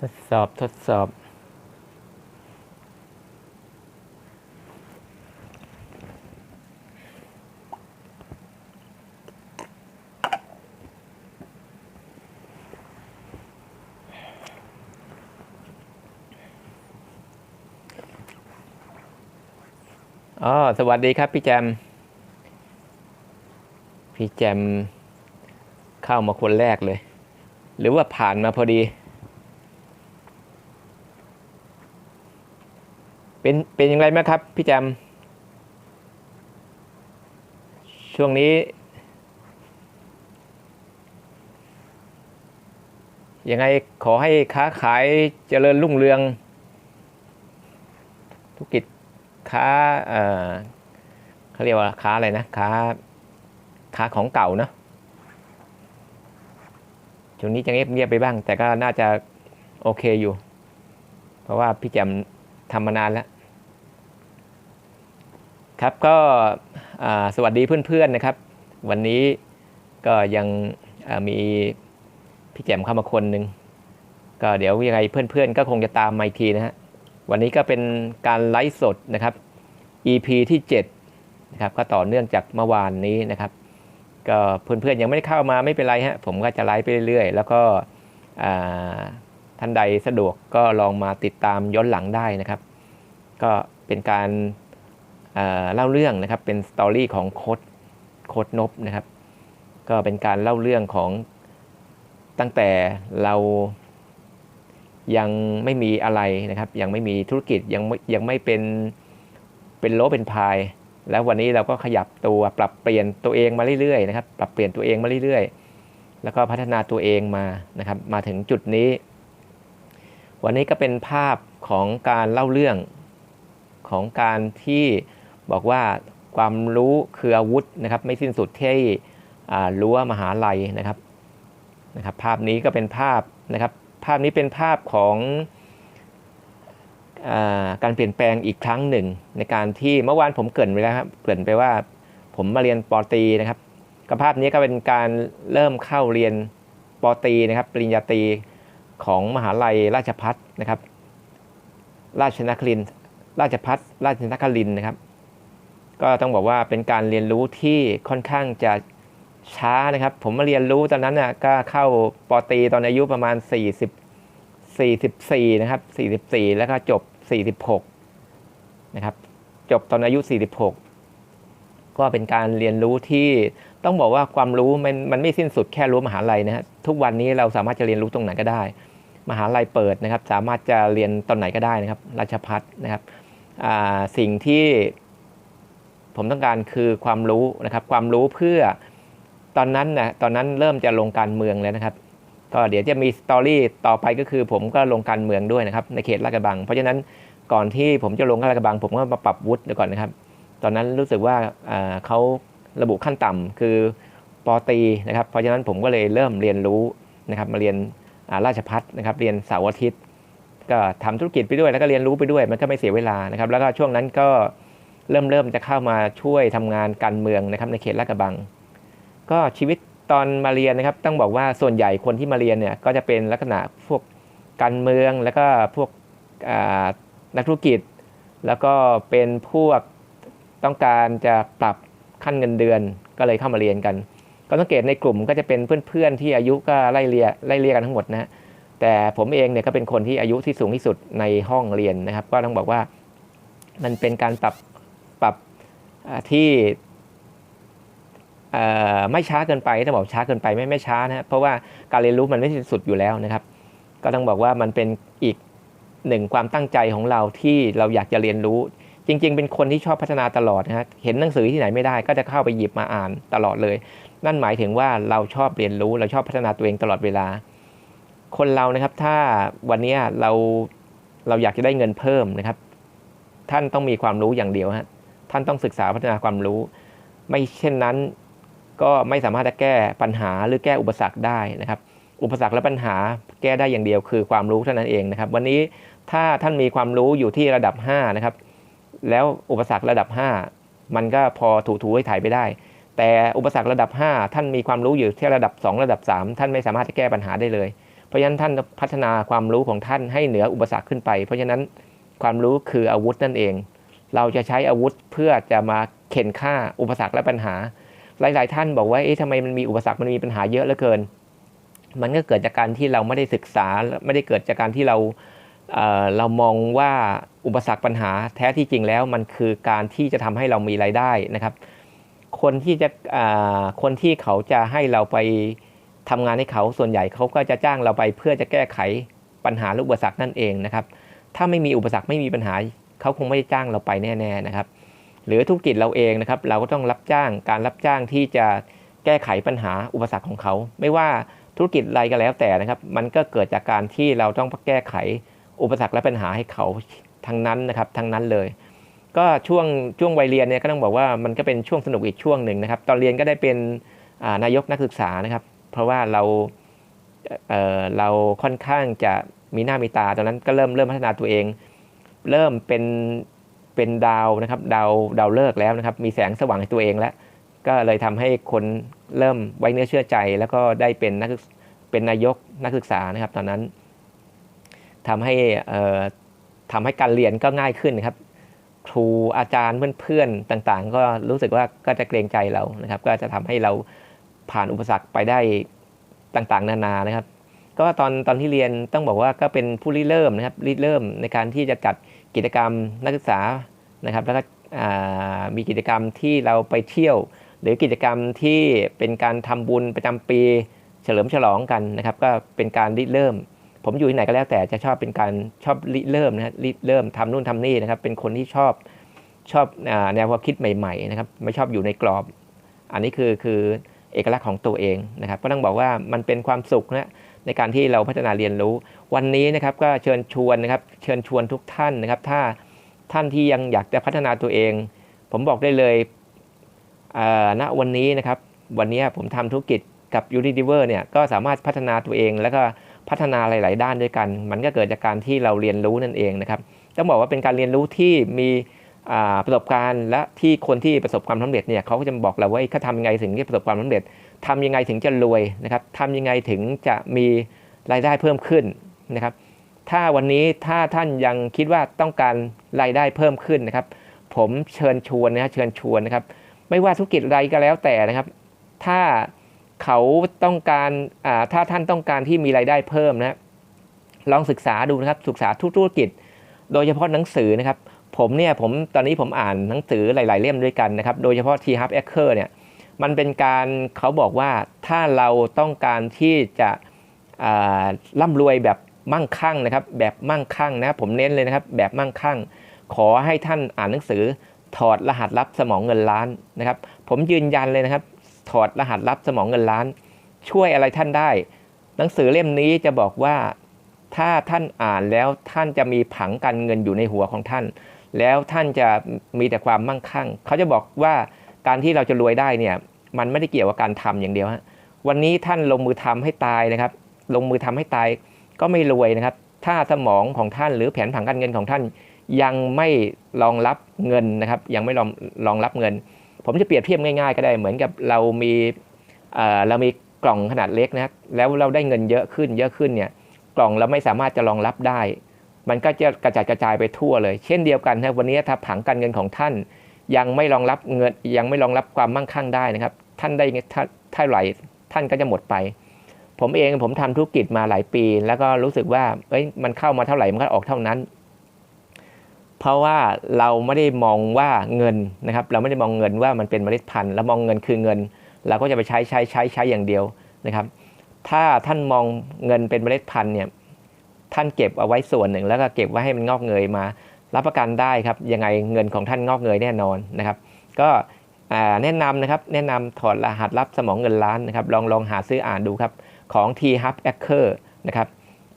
ทดสอบทดสอบ อ๋อ สวัสดีครับพี่แจม พี่แจมเข้ามาคนแรกเลย หรือว่าผ่านมาพอดี เป็นเป็นยังไงไหมครับ พี่แจมช่วงนี้ ยังไงขอให้ค้าขายเจริญรุ่งเรือง ธุรกิจค้าเอ่อเขาเรียกว่าค้าอะไรนะค้าค้าของเก่าเนอะช่วงนี้จะเงียบเงียบไปบ้าง แต่ก็น่าจะโอเคอยู่ เพราะว่าพี่แจมทำมานานแล้ว ครับก็สวัสดีเพื่อนๆนะครับ วันนี้ก็ยังมีพี่แจมเข้ามาคนหนึ่งก็เดี๋ยวยังไงเพื่อนๆ ก็คงจะตามมาอีกทีนะฮะวันนี้ก็เป็นการไลฟ์สดนะครับ EP ที่7นะครับก็ต่อเนื่องจากเมื่อวานนี้นะครับ ก็เพื่อนๆยังไม่ได้เข้ามาไม่เป็นไรฮะผมก็จะไลฟ์ไปเรื่อยๆ แล้วก็ท่านใดสะดวกก็ลองมาติดตามย้อนหลังได้นะครับ ก็เป็นการ เล่าเรื่องนะครับเป็นสตอรี่ของโค้ดโค้ดนบนะครับก็เป็นการเล่าเรื่องของตั้งแต่เรายังไม่มีอะไรนะครับ ยังไม่มีธุรกิจยังไม่ยังไม่เป็นเป็นโลเป็นพาย แล้ววันนี้เราก็ขยับตัวปรับเปลี่ยนตัวเองมาเรื่อยๆนะครับ ปรับเปลี่ยนตัวเองมาเรื่อยๆ แล้วก็พัฒนาตัวเองมานะครับ มาถึงจุดนี้ วันนี้ก็เป็นภาพของการเล่าเรื่องของการที่ บอกว่าความรู้คืออาวุธนะครับ ไม่สิ้นสุดที่รั้วมหาลัยนะครับนะครับ ภาพนี้ก็เป็นภาพนะครับ ภาพนี้เป็นภาพของอการเปลี่ยนแปลงอีกครั้งหนึ่ง ในการที่เมื่อวานผมเกินไปแล้วครับเกินไปว่าผมมาเรียนปอตีนะครับกับภาพนี้ก็เป็นการเริ่มเข้าเรียนปอตีนะครับ ปริญญาตรีของมหาลัยราชพัฒนะครับ ราชนครินราชพัฒราชนครินนะครับ ก็ต้องบอกว่าเป็นการเรียนรู้ที่ค่อนข้างจะช้านะครับ ผมมาเรียนรู้ตอนนั้นน่ะก็เข้าปอตีตอนอายุประมาณ 40 44 นะครับ 44 แล้วก็จบ 46 นะครับ จบตอนอายุ 46 ก็เป็นการเรียนรู้ที่ต้องบอกว่าความรู้มันมันไม่สิ้นสุดแค่รู้มหาลัยนะฮะทุกวันนี้เราสามารถจะเรียนรู้ตรงไหนก็ได้ มหาลัยเปิดนะครับ สามารถจะเรียนตอนไหนก็ได้นะครับ ราชพัฒนะครับสิ่งที่ ผมต้องการคือความรู้นะครับ ความรู้เพื่อตอนนั้นนะตอนนั้นเริ่มจะลงการเมืองแล้วนะครับ ก็เดี๋ยวจะมีสตอรี่ต่อไปก็คือ ผมก็ลงการเมืองด้วยนะครับ ในเขตลาดกระบัง เพราะฉะนั้นก่อนที่ผมจะลงลาดกระบัง ผมก็มาปรับวุฒิก่อนนะครับ ตอนนั้นรู้สึกว่าเขาระบุขั้นต่ำคือปอตีนะครับ เพราะฉะนั้นผมก็เลยเริ่มเรียนรู้นะครับ มาเรียนราชพัฒนะครับ เรียนเสาร์อาทิตย์ ก็ทำธุรกิจไปด้วยแล้วก็เรียนรู้ไปด้วย มันก็ไม่เสียเวลานะครับ แล้วก็ช่วงนั้นก็ เริ่มเริ่มจะเข้ามาช่วยทำงานการเมืองนะครับในเขตลาดกระบัง ก็ชีวิตตอนมาเรียนนะครับ ต้องบอกว่าส่วนใหญ่คนที่มาเรียนเนี่ยก็จะเป็นลักษณะพวกการเมืองแล้วก็พวกนักธุรกิจ แล้วก็เป็นพวกต้องการจะปรับขั้นเงินเดือนก็เลยเข้ามาเรียนกัน ก็สังเกตในกลุ่มก็จะเป็นเพื่อนๆที่อายุก็ไล่เรียไล่เรียกันทั้งหมดนะฮะแต่ผมเองเนี่ยก็เป็นคนที่อายุที่สูงที่สุดในห้องเรียนนะครับ ก็ต้องบอกว่ามันเป็นการปรับ ปรับที่ไม่ช้าเกินไปถ้าบอกช้าเกินไปไม่ไม่ช้านะฮะเพราะว่าการเรียนรู้มันไม่สิ้นสุดอยู่แล้วนะครับ ก็ต้องบอกว่ามันเป็นอีกหนึ่งความตั้งใจของเราที่เราอยากจะเรียนรู้ จริง ๆ เป็นคนที่ชอบพัฒนาตลอดนะฮะเห็นหนังสือที่ไหนไม่ได้ก็จะเข้าไปหยิบมาอ่านตลอดเลย นั่นหมายถึงว่าเราชอบเรียนรู้ เราชอบพัฒนาตัวเองตลอดเวลา คนเรานะครับถ้าวันนี้เราเราอยากจะได้เงินเพิ่มนะครับ ท่านต้องมีความรู้อย่างเดียวฮะ ท่านต้องศึกษาพัฒนาความรู้ ไม่เช่นนั้นก็ไม่สามารถจะแก้ปัญหาหรือแก้อุปสรรคได้นะครับ อุปสรรคและปัญหาแก้ได้อย่างเดียวคือความรู้เท่านั้นเองนะครับ วันนี้ถ้าท่านมีความรู้อยู่ที่ระดับ 5 นะครับ แล้วอุปสรรคระดับ 5 มันก็พอถูถูให้ถ่ายไปได้ แต่อุปสรรคระดับ 5 ท่านมีความรู้อยู่ที่ระดับ 2 ระดับ 3 ท่านไม่สามารถจะแก้ปัญหาได้เลย เพราะฉะนั้นท่านพัฒนาความรู้ของท่านให้เหนืออุปสรรคขึ้นไป เพราะฉะนั้นความรู้คืออาวุธนั่นเอง เราจะใช้อาวุธเพื่อจะมาเข็นฆ่าอุปสรรคและปัญหา หลาย ๆ ท่านบอกว่าเอ๊ะทำไมมันมีอุปสรรคมันมีปัญหาเยอะเหลือเกิน มันก็เกิดจากการที่เราไม่ได้ศึกษาไม่ได้เกิดจากการที่เราเเรามองว่าอุปสรรคปัญหาแท้ที่จริงแล้วมันคือการที่จะทำให้เรามีรายได้นะครับ คนที่จะคนที่เขาจะให้เราไปทำงานให้เขาส่วนใหญ่เขาก็จะจ้างเราไปเพื่อจะแก้ไขปัญหาอุปสรรคนั่นเองนะครับ ถ้าไม่มีอุปสรรคไม่มีปัญหา เขาคงไม่ได้จ้างเราไปแน่ๆนะครับ หรือธุรกิจเราเองนะครับ เราก็ต้องรับจ้างการรับจ้างที่จะแก้ไขปัญหาอุปสรรคของเขา ไม่ว่าธุรกิจอะไรก็แล้วแต่นะครับ มันก็เกิดจากการที่เราต้องแก้ไขอุปสรรคและปัญหาให้เขาทั้งนั้นนะครับทั้งนั้นเลย ก็ช่วงช่วงวัยเรียนเนี่ยก็ต้องบอกว่ามันก็เป็นช่วงสนุกอีกช่วงหนึ่งนะครับ ตอนเรียนก็ได้เป็นนายกนักศึกษานะครับ เพราะว่าเราเเราค่อนข้างจะมีหน้ามีตาตอนนั้นก็เริ่มเริ่มพัฒนาตัวเอง เริ่มเป็นเป็นดาวนะครับดาวดาวเลิกแล้วนะครับ มีแสงสว่างในตัวเองแล้ว ก็เลยทำให้คนเริ่มไว้เนื้อเชื่อใจ แล้วก็ได้เป็นนักเป็นนายกนักศึกษานะครับ ตอนนั้นทำให้ทำให้การเรียนก็ง่ายขึ้นนะครับ ครูอาจารย์เพื่อนๆต่างๆ ก็รู้สึกว่าก็จะเกรงใจเรานะครับ ก็จะทำให้เราผ่านอุปสรรคไปได้ต่างๆ นานานะครับ ก็ตอนตอนที่เรียนต้องบอกว่าก็เป็นผู้ริเริ่มนะครับริเริ่มในการที่จะจัดกิจกรรมนักศึกษานะครับแล้วก็มีกิจกรรมที่เราไปเที่ยว หรือกิจกรรมที่เป็นการทำบุญประจำปี เฉลิมฉลองกันนะครับก็เป็นการริเริ่ม ผมอยู่ที่ไหนก็แล้วแต่จะชอบเป็นการชอบริเริ่มนะริเริ่มทำนู่นทำนี่นะครับเป็นคนที่ชอบชอบแนวความคิดใหม่ๆนะครับไม่ชอบอยู่ในกรอบ อันนี้คือคือเอกลักษณ์ของตัวเองนะครับก็ต้องบอกว่ามันเป็นความสุขนะ ในการที่เราพัฒนาเรียนรู้ วันนี้นะครับก็เชิญชวนนะครับเชิญชวนทุกท่านนะครับ ถ้าท่านที่ยังอยากจะพัฒนาตัวเอง ผมบอกได้เลยณวันนี้นะครับ วันนี้ผมทำธุรกิจกับ u n i t i v e r เนี่ยก็สามารถพัฒนาตัวเอง แล้วก็พัฒนาหลาย ๆ ด้านด้วยกัน มันก็เกิดจากการที่เราเรียนรู้นั่นเองนะครับต้องบอกว่าเป็นการเรียนรู้ที่มีประสบการณ์และที่คนที่ประสบความสำเร็จเนี่ยเขาก็จะบอกเราว่าเขาทำยังไงถึงจะประสบความสำเร็จ ทำยังไงถึงจะรวยนะครับทำยังไงถึงจะมีรายได้เพิ่มขึ้นนะครับ ถ้าวันนี้ถ้าท่านยังคิดว่าต้องการรายได้เพิ่มขึ้นนะครับ ผมเชิญชวนนะเชิญชวนนะครับ ไม่ว่าธุรกิจอะไรก็แล้วแต่นะครับ ถ้าเขาต้องการถ้าท่านต้องการที่มีรายได้เพิ่มนะลองศึกษาดูนะครับศึกษาทุกธุรกิจ โดยเฉพาะหนังสือนะครับ ผมเนี่ยผมตอนนี้ผมอ่านหนังสือหลาย ๆ เล่มด้วยกันนะครับ โดยเฉพาะ T Hub a c k e r เนี่ย มันเป็นการเขาบอกว่าถ้าเราต้องการที่จะร่ำรวยแบบมั่งคั่งนะครับ แบบมั่งคั่งนะผมเน้นเลยนะครับ แบบมั่งคั่ง ขอให้ท่านอ่านหนังสือ ถอดรหัสลับสมองเงินล้านนะครับ ผมยืนยันเลยนะครับ ถอดรหัสลับสมองเงินล้าน ช่วยอะไรท่านได้ หนังสือเล่มนี้จะบอกว่าถ้าท่านอ่านแล้วท่านจะมีผังการเงินอยู่ในหัวของท่าน แล้วท่านจะมีแต่ความมั่งคั่ง เขาจะบอกว่า การที่เราจะรวยได้เนี่ยมันไม่ได้เกี่ยวกับการทำอย่างเดียวฮะวันนี้ท่านลงมือทำให้ตายนะครับ ลงมือทำให้ตายก็ไม่รวยนะครับ ถ้าสมองของท่านหรือแผนผังการเงินของท่านยังไม่รองรับเงินนะครับ ยังไม่รองรองรับเงิน ผมจะเปรียบเทียบง่ายๆ ก็ได้เหมือนกับเรามีเรามีกล่องขนาดเล็กนะแล้วเราได้เงินเยอะขึ้นเยอะขึ้นเนี่ยกล่องเราไม่สามารถจะรองรับได้ มันก็จะกระจายกระจายไปทั่วเลย เช่นเดียวกันนะวันนี้ถ้าผังการเงินของท่าน ยังไม่รองรับเงินยังไม่รองรับความมั่งคั่งได้นะครับ ท่านได้เท่าไหร่ท่านก็จะหมดไป ผมเองผมทำธุรกิจมาหลายปี แล้วก็รู้สึกว่าเอ้ยมันเข้ามาเท่าไหร่มันก็ออกเท่านั้น เพราะว่าเราไม่ได้มองว่าเงินนะครับ เราไม่ได้มองเงินว่ามันเป็นเมล็ดพันธุ์แล้วมองเงินคือเงิน เราก็จะไปใช้ใช้ใช้ใช้อย่างเดียวนะครับ ถ้าท่านมองเงินเป็นเมล็ดพันธุ์เนี่ยท่านเก็บเอาไว้ส่วนหนึ่ง แล้วก็เก็บไว้ให้มันงอกเงยมา รับประกันได้ครับยังไงเงินของท่านงอกเงยแน่นอนนะครับ ก็แนะนำนะครับแนะนำถอดรหัสรับสมองเงินล้านนะครับลองลองหาซื้ออ่านดูครับของ T Hub Hacker นะครับ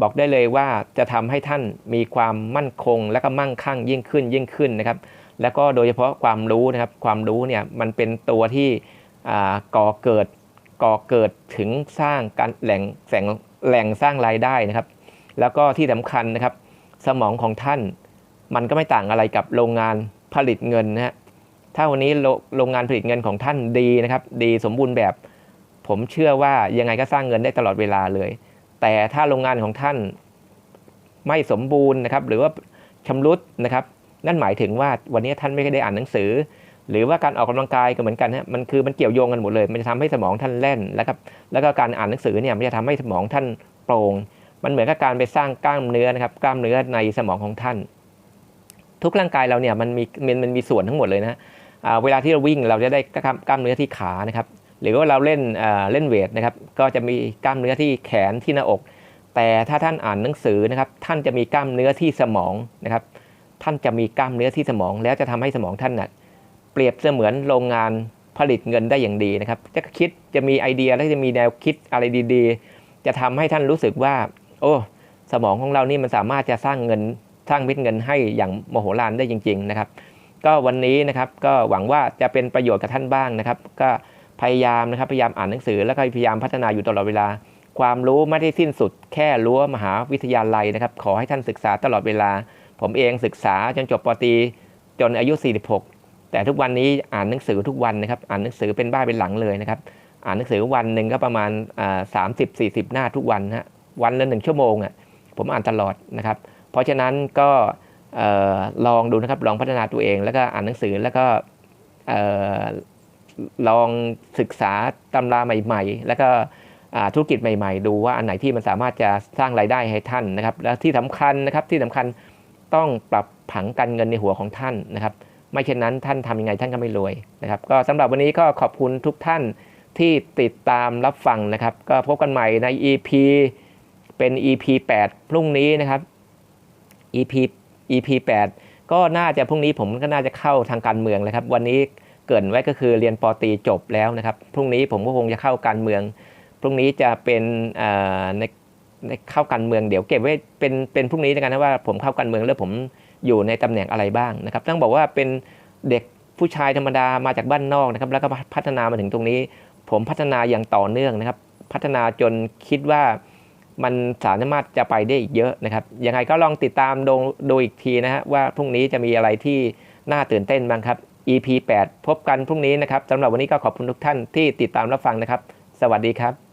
บอกได้เลยว่าจะทำให้ท่านมีความมั่นคง และก็มั่งคั่งยิ่งขึ้นยิ่งขึ้นนะครับแล้วก็โดยเฉพาะความรู้นะครับความรู้เนี่ยมันเป็นตัวที่ก่อเกิดก่อเกิดถึงสร้างการแหล่งแสงแหล่งสร้างรายได้นะครับ แล้วก็ที่สำคัญนะครับสมองของท่าน มันก็ไม่ต่างอะไรกับโรงงานผลิตเงินนะฮะถ้าวันนี้โรงงานผลิตเงินของท่านดีนะครับ ดีสมบูรณ์แบบ ผมเชื่อว่ายังไงก็สร้างเงินได้ตลอดเวลาเลย แต่ถ้าโรงงานของท่านไม่สมบูรณ์นะครับ หรือว่าชำรุดนะครับ นั่นหมายถึงว่าวันนี้ท่านไม่ได้อ่านหนังสือ หรือว่าการออกกำลังกายก็เหมือนกันฮะมันคือมันเกี่ยวโยงกันหมดเลย มันจะทำให้สมองท่านแล่นแล้วครับแล้วก็การอ่านหนังสือเนี่ยมันจะทำให้สมองท่านโปร่งมันเหมือนกับการไปสร้างกล้ามเนื้อนะครับ กล้ามเนื้อในสมองของท่าน ทุกร่างกายเราเนี่ยมันมีมันมันมีส่วนทั้งหมดเลยนะเวลาที่เราวิ่งเราจะได้กล้ามเนื้อที่ขานะครับหรือว่าเราเล่นเล่นเวทนะครับก็จะมีกล้ามเนื้อที่แขนที่หน้าอก แต่ถ้าท่านอ่านหนังสือนะครับท่านจะมีกล้ามเนื้อที่สมองนะครับท่านจะมีกล้ามเนื้อที่สมอง แล้วจะทำให้สมองท่านน่ะเปรียบเสมือนโรงงานผลิตเงินได้อย่างดีนะครับจะคิดจะมีไอเดียและจะมีแนวคิดอะไรดี ๆ จะทำให้ท่านรู้สึกว่า โอ้สมองของเรานี่มันสามารถจะสร้างเงิน สร้างเม็ดเงินให้อย่างมโหฬารได้จริง ๆ นะครับ ก็วันนี้นะครับก็หวังว่าจะเป็นประโยชน์กับท่านบ้างนะครับ ก็พยายามนะครับพยายามอ่านหนังสือ แล้วก็พยายามพัฒนาอยู่ตลอดเวลา ความรู้ไม่ได้สิ้นสุด แค่รั้วมหาวิทยาลัยนะครับ ขอให้ท่านศึกษาตลอดเวลา ผมเองศึกษาจนจบปตรีจนอายุ 46 แต่ทุกวันนี้อ่านหนังสือทุกวันนะครับ อ่านหนังสือเป็นบ้าเป็นหลังเลยนะครับ อ่านหนังสือวันหนึ่งก็ประมาณสามสิบสี่สิบหน้าทุกวันฮะวันละหนึ่งชั่วโมงอะผมอ่านตลอดนะครับ เพราะฉะนั้นก็ลองดูนะครับลองพัฒนาตัวเอง แล้วก็อ่านหนังสือแล้วก็ลองศึกษาตำราใหม่ ๆ แล้วก็ธุรกิจใหม่ ๆ ดูว่าอันไหนที่มันสามารถจะสร้างรายได้ให้ท่านนะครับ แล้วที่สำคัญนะครับที่สำคัญต้องปรับผังการเงินในหัวของท่านนะครับ ไม่เช่นนั้นท่านทำยังไงท่านก็ไม่รวยนะครับ ก็สำหรับวันนี้ก็ขอบคุณทุกท่านที่ติดตามรับฟังนะครับ ก็พบกันใหม่ใน EP เป็น EP 8 พรุ่งนี้นะครับ EP EP 8 ก็น่าจะพรุ่งนี้ผมก็น่าจะเข้าทางการเมืองเลยครับ วันนี้เกินไว้ก็คือเรียนปอตีจบแล้วนะครับ พรุ่งนี้ผมก็คงจะเข้าการเมือง พรุ่งนี้จะเป็นในในเข้าการเมืองเดี๋ยวเก็บไว้เป็นเป็นพรุ่งนี้แล้วกันนะว่าผมเข้าการเมืองแล้วผมอยู่ในตำแหน่งอะไรบ้างนะครับต้องบอกว่าเป็นเด็กผู้ชายธรรมดามาจากบ้านนอกนะครับ แล้วก็พัฒนามาถึงตรงนี้ ผมพัฒนาอย่างต่อเนื่องนะครับ พัฒนาจนคิดว่า มันสามารถจะไปได้อีกเยอะนะครับ ยังไงก็ลองติดตามดูดูอีกทีนะฮะว่าพรุ่งนี้จะมีอะไรที่น่าตื่นเต้นบ้างครับ EP 8 พบกันพรุ่งนี้นะครับสำหรับวันนี้ก็ขอบคุณทุกท่านที่ติดตามรับฟังนะครับ สวัสดีครับ